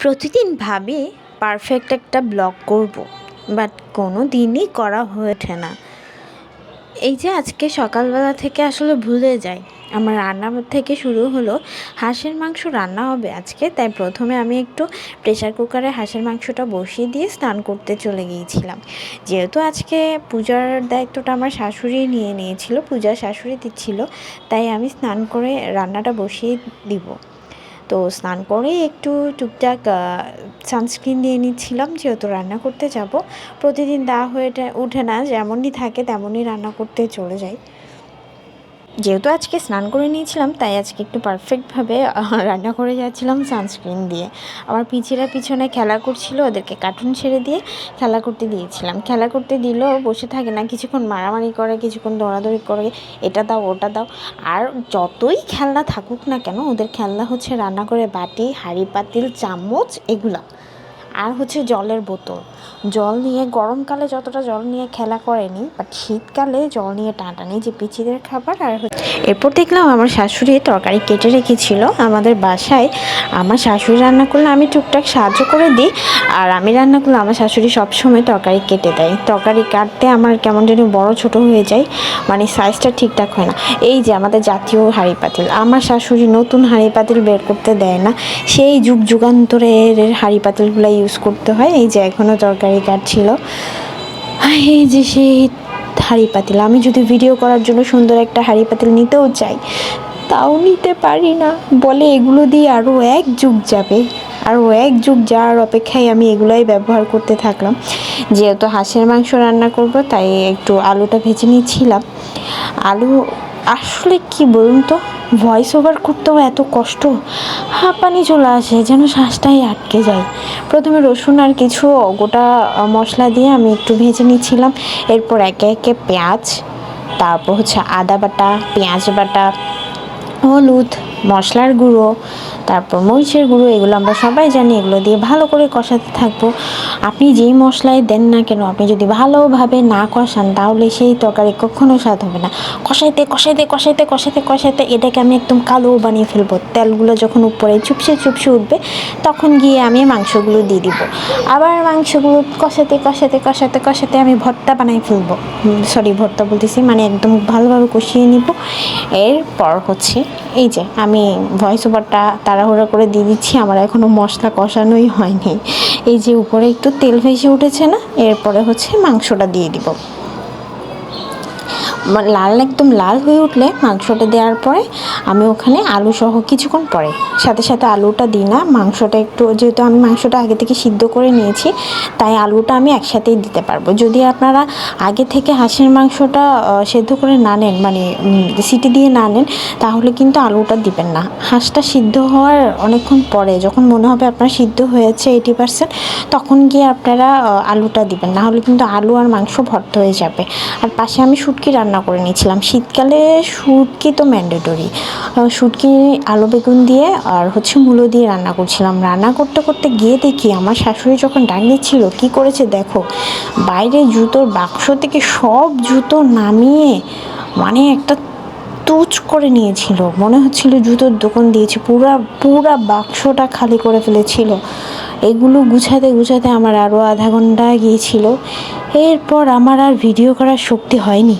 প্রতিদিন ভাবি পারফেক্ট একটা ব্লগ করব বাট কোনো দিনই করা হয়ে ওঠে না। এই যে আজকে সকালবেলা থেকে আসলে ভুলে যাই। আমার রান্না থেকে শুরু হলো হাঁসের মাংস রান্না হবে আজকে, তাই প্রথমে আমি একটু প্রেশার কুকারে হাঁসের মাংসটা বসিয়ে দিয়ে স্নান করতে চলে গিয়েছিলাম। যেহেতু আজকে পূজার দায়িত্বটা আমার শাশুড়ি নিয়ে নিয়েছিল, পূজা শাশুড়ি দিচ্ছিল, তাই আমি স্নান করে রান্নাটা বসিয়ে দিব। তো স্নান করে একটু টুকটাক সানস্ক্রিন দিয়ে নিচ্ছিলাম, যেহেতু রান্না করতে যাব। প্রতিদিন দা হয়ে ওঠে না, যেমনই থাকে তেমনই রান্না করতে চলে যাই। যেহেতু আজকে স্নান করে নিয়েছিলাম, তাই আজকে একটু পারফেক্টভাবে রান্না করে যাচ্ছিলাম সানস্ক্রিন দিয়ে। আমার পিচিরা পিছনে খেলা করছিল, ওদেরকে কার্টুন ছেড়ে দিয়ে খেলা করতে দিয়েছিলাম। খেলা করতে দিলেও বসে থাকে না, কিছুক্ষণ মারামারি করে, কিছুক্ষণ দৌড়াদৌড়ি করে, এটা দাও, ওটা দাও। আর যতই খেলনা থাকুক না কেন, ওদের খেলনা হচ্ছে রান্না করে বাটি, হাঁড়ি, পাতিল, চামচ, এগুলা। আর হচ্ছে জলের বোতল। জল নিয়ে গরমকালে যতটা জল নিয়ে খেলা করেনি বাট শীতকালে জল নিয়ে টানাটানি যে পিচিদের খাবার আর হচ্ছে এরপর দেখলাম আমার শাশুড়ি তরকারি কেটে রেখেছিল আমাদের বাসায়। আমার শাশুড়ি রান্না করলে আমি টুকটাক সাহায্য করে দিই আর আমি রান্না করলে আমার শাশুড়ি সবসময় তরকারি কেটে দেয়। তরকারি কাটতে আমার কেমন যেন বড় ছোট হয়ে যায় মানে সাইজটা ঠিকঠাক হয় না। এই যে আমাদের জাতীয় হাঁড়ি পাতিল, আমার শাশুড়ি নতুন হাঁড়ি পাতিল বের করতে দেয় না। সেই যুগ যুগান্তরের হাঁড়ি পাতিলগুলো ইউজ করতে হয়। এই যে এখনও তরকারি কাটছিল এই যে সেই হাঁড়ি পাতিল, আমি যদি ভিডিও করার জন্য সুন্দর একটা হাঁড়ি পাতিল নিতেও চাই, তাও নিতে পারি না। বলে এগুলো দিয়ে আরও এক যুগ যাবে। আরও এক যুগ যাওয়ার অপেক্ষায় আমি এগুলোই ব্যবহার করতে থাকলাম। যেহেতু হাঁসের মাংস রান্না করব, তাই একটু আলুটা ভেজে নিয়েছিলাম। আলু আসলে কি বলুন তো? ভয়েস ওভার করতেও এত কষ্ট। হাঁপানি চলে আসে, যেন শ্বাসটাই আটকে যায়। প্রথমে রসুন আর কিছু গোটা মশলা দিয়ে আমি একটু ভেজে নিচ্ছিলাম। এরপর একে একে পেঁয়াজ, তারপর হচ্ছে আদা বাটা, পেঁয়াজ বাটা, হলুদ মশলার গুঁড়ো, তারপর মরিচের গুঁড়ো, এগুলো আমরা সবাই জানি, এগুলো দিয়ে ভালো করে কষাতে থাকব। আপনি যেই মশলাই দেন না কেন, আপনি যদি ভালোভাবে না কষান, তাহলে সেই তরকারি কখনো স্বাদ হবে না। কষাইতে কষাইতে কষাইতে কষাইতে কষাইতে এটাকে আমি একদম কালো বানিয়ে ফেলব। তেলগুলো যখন উপরে চুপসে চুপসে উঠবে, তখন গিয়ে আমি মাংসগুলো দিয়ে দিব। আবার মাংসগুলো কষাতে কষাতে কষাতে কষাতে আমি ভর্তা বানিয়ে ফেলব। সরি ভর্তা বলতেছি মানে একদম ভালোভাবে কষিয়ে নিব। এরপর হচ্ছে এই যে আমি ভয়েস ওভারটা তাড়াহুড়া করে দিয়ে দিচ্ছি, আমার এখনও মশলা কষানোই হয়নি। এই যে উপরে একটু তেল ভেসে উঠেছে না, এরপরে হচ্ছে মাংসটা দিয়ে দিব। লাল একদম লাল হয়ে উঠলে মাংসটা দেওয়ার পরে আমি ওখানে আলু সহ কিছুক্ষণ পরে, সাথে সাথে আলুটা দিই না, মাংসটা একটু, যেহেতু আমি মাংসটা আগে থেকে সিদ্ধ করে নিয়েছি, তাই আলুটা আমি একসাথেই দিতে পারব। যদি আপনারা আগে থেকে হাঁসের মাংসটা সেদ্ধ করে না নেন মানে সিটি দিয়ে না নেন, তাহলে কিন্তু আলুটা দিবেন না। হাঁসটা সিদ্ধ হওয়ার অনেকক্ষণ পরে, যখন মনে হবে আপনার সিদ্ধ হয়েছে এইটি পার্সেন্ট তখন গিয়ে আপনারা আলুটা দিবেন। না হলে কিন্তু আলু আর মাংস ভর্ত হয়ে যাবে। আর পাশে আমি শুটকি রান্না করে নিয়েছিলাম। শীতকালে শুটকি তো ম্যান্ডেটরি শুটকি, আলু, বেগুন দিয়ে আর হচ্ছে মূলো দিয়ে রান্না করছিলাম। রান্না করতে করতে গিয়ে দেখি আমার শাশুড়ি যখন ডাক দিচ্ছিল, কী করেছে দেখো, বাইরে জুতোর বাক্স থেকে সব জুতো নামিয়ে মানে একটা তুচ করে নিয়েছিল। মনে হচ্ছিল জুতোর দোকান দিয়েছে। পুরা পুরা বাক্সটা খালি করে ফেলেছিল। এগুলো গুছাতে গুছাতে আমার আরও আধা ঘণ্টা গিয়েছিল। এরপর আমার আর ভিডিও করার শক্তি হয়নি।